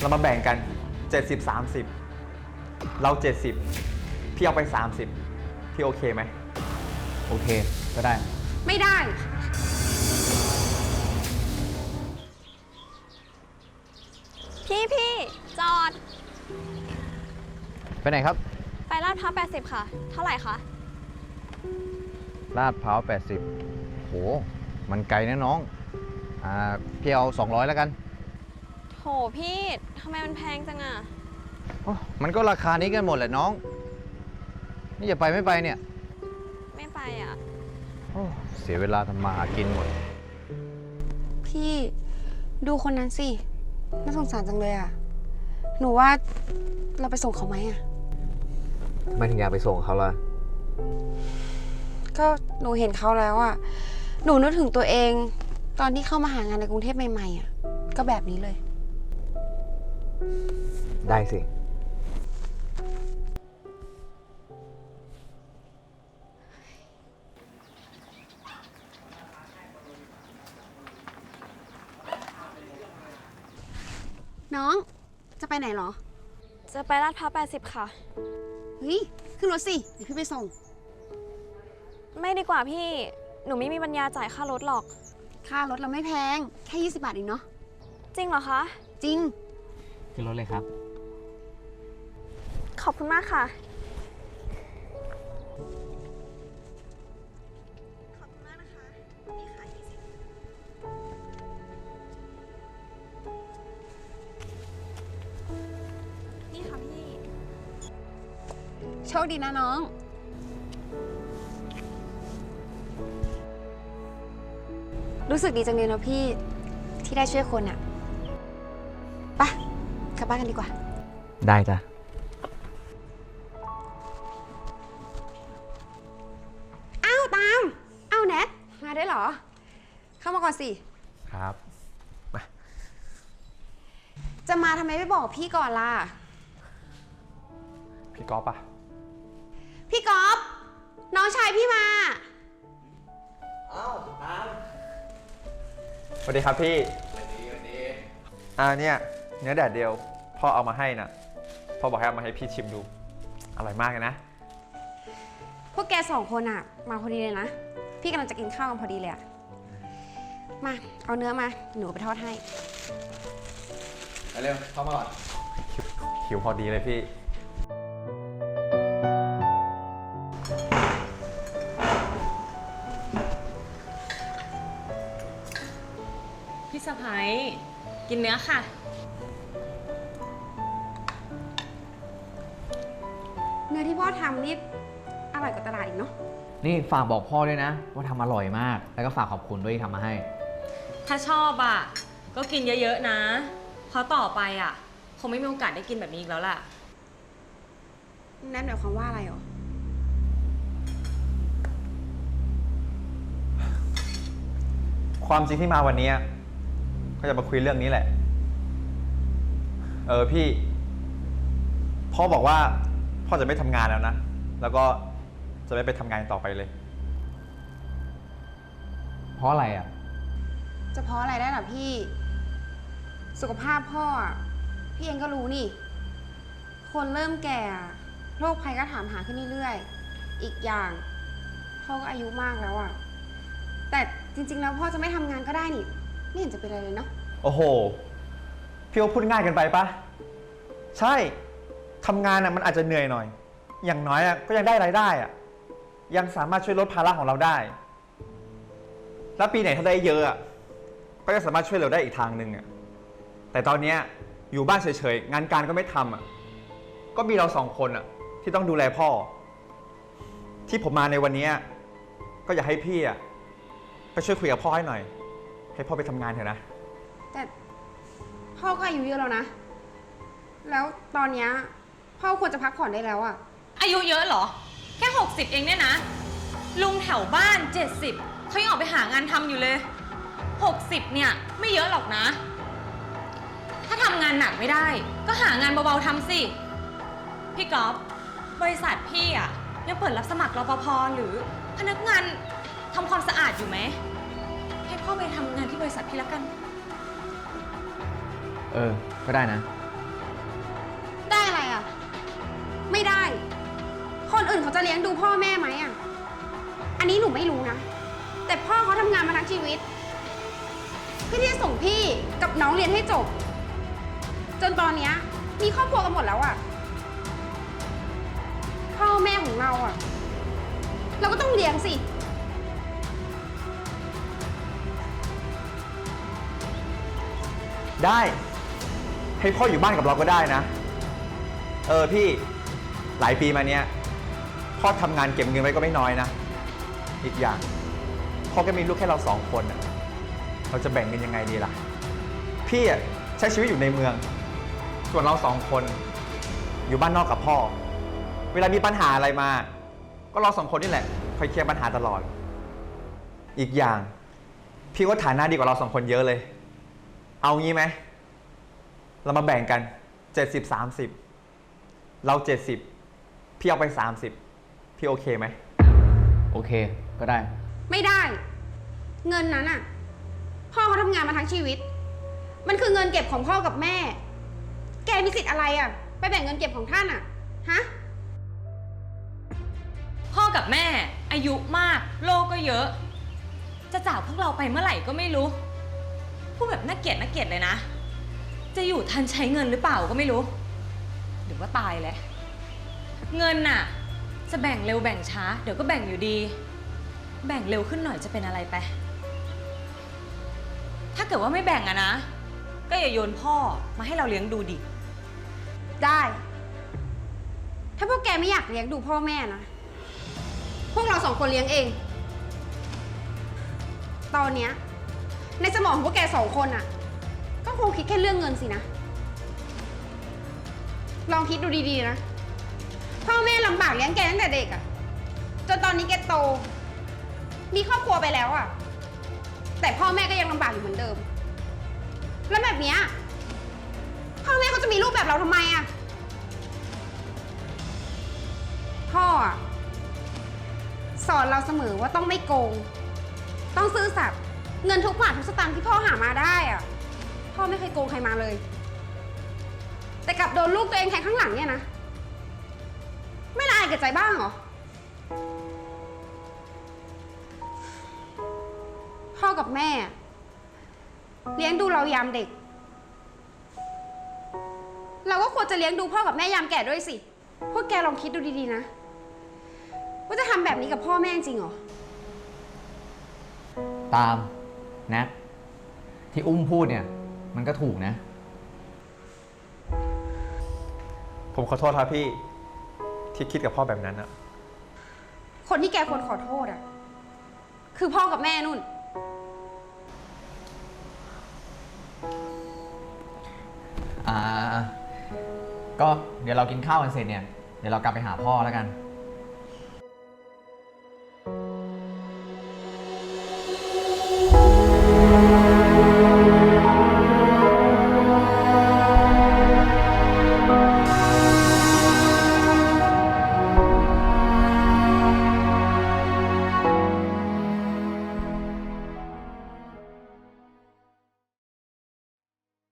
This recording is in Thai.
เรามาแบ่งกัน 70 30 เรา 70 พี่เอาไป 30 พี่โอเคไหม โอเค ก็ได้ ไม่ได้ พี่พี่จอด ไปไหนครับ ไปลาดพร้าว80 ค่ะ เท่าไหร่คะ ลาดพร้าว80 โห มันไกลนะน้อง อ่า พี่เอา 200 แล้วกัน โถพี่ทำไมมันแพงจังอะโอ้มันก็ราคานี้กันหมดแหละน้อง นี่จะไปไม่ไปเนี่ยไม่ไปอะโอ้เสียเวลาทำมาหากินหมด พี่ดูคนนั้นสิ น่าสงสารจังเลยอะหนูว่าเราไปส่งเขาไหมอะไม่ถึงอยากไปส่งเขาละก็หนูเห็นเขาแล้วอะหนูนึกถึงตัวเอง ตอนที่เข้ามาหางานในกรุงเทพใหม่ๆอะก็แบบนี้เลย ได้สิ น้องจะไปไหนเหรอ จะไปลาดพร้าว80 ค่ะ เฮ้ย ขึ้นรถสิ เดี๋ยวพี่ไปส่ง ไม่ดีกว่าพี่ หนูไม่มีปัญญาจ่ายค่ารถหรอก ค่ารถเราไม่แพง แค่ 20 บาทเองเนาะ จริงเหรอคะ จริง ขึ้นรถเลยครับ ขอบคุณมากค่ะ ขอบคุณมากนะคะนี่ค่ะ20นี่ค่ะพี่ โชคดีนะน้อง รู้สึกดีจังเลยเนาะพี่ที่ได้ช่วยคนอะไปะ กลับบ้านกันดีกว่า ได้จ้ะ อ้าวตาม อ้าวแนท มาได้เหรอ เข้ามาก่อนสิ ครับ จะมาทำไมไม่บอกพี่ก่อนล่ะ พี่ก๊อฟปะพี่ก๊อฟน้องชายพี่มา สวัสดีครับพี่ สวัสดีสวัสดีอ่าเนี่ย เนื้อแดดเดียว พ่อเอามาให้นะพ่อบอกให้เอามาให้พี่ชิมดู อร่อยมากเลยนะ พวกแกสองคนอะมาพอดีเลยนะ พี่กำลังจะกินข้าวกันพอดีเลยอะมา เอาเนื้อมา หนูเอาไปทอดให้ ไปเร็วเข้ามาก่อนหิวหิวพอดีเลยพี่ พี่สะพ้ยกินเนื้อค่ะ อที่พ่อทำนี่อร่อยกว่าตลาดอีกเนาะ นี่ฝากบอกพ่อด้วยนะ ว่าทำอร่อยมาก แล้วก็ฝากขอบคุณด้วยที่ทำมาให้ ถ้าชอบอะ ก็กินเยอะๆนะ เพราะต่อไปอะ คงไม่มีโอกาสได้กินแบบนี้อีกแล้วล่ะ นั่นหมายความว่าอะไรหรอ ความจริงที่มาวันนี้ ก็จะมาคุยเรื่องนี้แหละ เออพี่ พ่อบอกว่า พ่อจะไม่ทำงานแล้วนะ แล้วก็จะไม่ไปทำงานต่อไปเลย เพราะอะไรอะ จะเพราะอะไรได้ล่ะพี่ สุขภาพพ่ออะพี่เองก็รู้นี่ คนเริ่มแก่อะโรคภัยก็ถามหาขึ้นเรื่อยๆ อีกอย่าง พ่อก็อายุมากแล้วอะแต่จริงๆแล้วพ่อจะไม่ทำงานก็ได้นี่ ไม่เห็นจะเป็นอะไรเลยเนาะ โอ้โห พี่ว่าพูดง่ายเกันไปปะ ใช่ ทำงานน่ะมันอาจจะเหนื่อยหน่อย อย่างน้อยอะก็ยังได้รายได้อะยังสามารถช่วยลดภาระของเราได้ แล้วปีไหนถ้าได้เยอะอะก็จะสามารถช่วยเราได้อีกทางหนึ่งอะแต่ตอนเนี้ยอยู่บ้านเฉยๆ งานการก็ไม่ทำอะก็มีเราสองคนอะที่ต้องดูแลพ่อ ที่ผมมาในวันเนี้ยก็อยากให้พี่อะไปช่วยคุยกับพ่อให้หน่อย ให้พ่อไปทำงานเถอะนะ แต่พ่อก็อายุเยอะแล้วนะ แล้วตอนเนี้ย พ่อควรจะพักผ่อนได้แล้วอะอายุเยอะเหรอ แค่ 60 เองเนี่ยนะ ลุงแถวบ้าน 70เขายังออกไปหางานทำอยู่เลย 60 เนี่ย ไม่เยอะหรอกนะ ถ้าทำงานหนักไม่ได้ ก็หางานเบาๆทำสิ พี่ก๊อฟบริษัทพี่อะยังเปิดรับสมัครรปภหรือพนักงานทำความสะอาดอยู่ไหม ให้พ่อไปทำงานที่บริษัทพี่ละกัน เออ ก็ได้นะ อื่นเขาจะเลี้ยงดูพ่อแม่ไหมอะ อันนี้หนูไม่รู้นะ แต่พ่อเขาทำงานมาทั้งชีวิต เพื่อที่จะส่งพี่กับน้องเรียนให้จบ จนตอนเนี้ยมีครอบครัวกันหมดแล้วอะ พ่อแม่ของเราอะ เราก็ต้องเลี้ยงสิ ได้ ให้พ่ออยู่บ้านกับเราก็ได้นะ เออพี่หลายปีมาเนี้ย พ่อทำงานเก็บเงินไว้ก็ไม่น้อยนะ อีกอย่าง พ่อก็มีลูกแค่เราสองคนน่ะเราจะแบ่งเงินยังไงดีล่ะ พี่อะใช้ชีวิตอยู่ในเมือง ส่วนเราสองคน อยู่บ้านนอกกับพ่อ เวลามีปัญหาอะไรมา ก็เราสองคนนี่แหละคอยเคลียร์ปัญหาตลอด อีกอย่าง พี่ว่าฐานะดีกว่าเราสองคนเยอะเลย เอางี้ไหม เรามาแบ่งกัน 70 30 เรา 70 พี่เอาไป 30 พี่โอเคไหม โอเค ก็ได้ ไม่ได้ เงินนั้นอะพ่อเขาทำงานมาทั้งชีวิต มันคือเงินเก็บของพ่อกับแม่ แกมีสิทธิ์อะไรอะไปแบ่งเงินเก็บของท่านอะฮะ พ่อกับแม่ อายุมาก โลกก็เยอะ จะจากพวกเราไปเมื่อไหร่ก็ไม่รู้ พูดแบบน่าเกลียดน่าเกลียดเลยนะ จะอยู่ทันใช้เงินหรือเปล่าก็ไม่รู้ หรือว่าตายเลยเงินน่ะ จะแบ่งเร็วแบ่งช้า เดี๋ยวก็แบ่งอยู่ดี แบ่งเร็วขึ้นหน่อยจะเป็นอะไรไป ถ้าเกิดว่าไม่แบ่งอะนะ ก็อย่าโยนพ่อมาให้เราเลี้ยงดูดิ ได้ ถ้าพวกแกไม่อยากเลี้ยงดูพ่อแม่นะ พวกเราสองคนเลี้ยงเอง ตอนเนี้ยในสมองของพวกแกสองคนอะก็คงคิดแค่เรื่องเงินสินะ ลองคิดดูดีๆนะ พ่อแม่ลำบากเลี้ยงแกตั้งแต่เด็กอะจนตอนนี้แกโต มีครอบครัวไปแล้วอะแต่พ่อแม่ก็ยังลำบากอยู่เหมือนเดิม แล้วแบบเนี้ยพ่อแม่เขาจะมีลูกแบบเราทำไมอะพ่ออะสอนเราเสมอว่าต้องไม่โกง ต้องซื่อสัตย์เงินทุกบาททุกสตางค์ที่พ่อหามาได้อะพ่อไม่เคยโกงใครมาเลย แต่กลับโดนลูกตัวเองแทงข้างหลังเนี่ยนะ ไม่ละอายแก่ใจบ้างเหรอ พ่อกับแม่ เลี้ยงดูเรายามเด็ก เราก็ควรจะเลี้ยงดูพ่อกับแม่ยามแก่ด้วยสิ พวกแกลองคิดดูดีๆนะ ว่าจะทำแบบนี้กับพ่อแม่จริงเหรอ ตามแนทที่อุ้มพูดเนี่ย มันก็ถูกนะ ผมขอโทษครับพี่ ที่คิดกับพ่อแบบนั้นอะคนที่แกควรขอโทษอะคือพ่อกับแม่นุ่น อ่า ก็เดี๋ยวเรากินข้าวกันเสร็จเนี่ย เดี๋ยวเรากลับไปหาพ่อแล้วกัน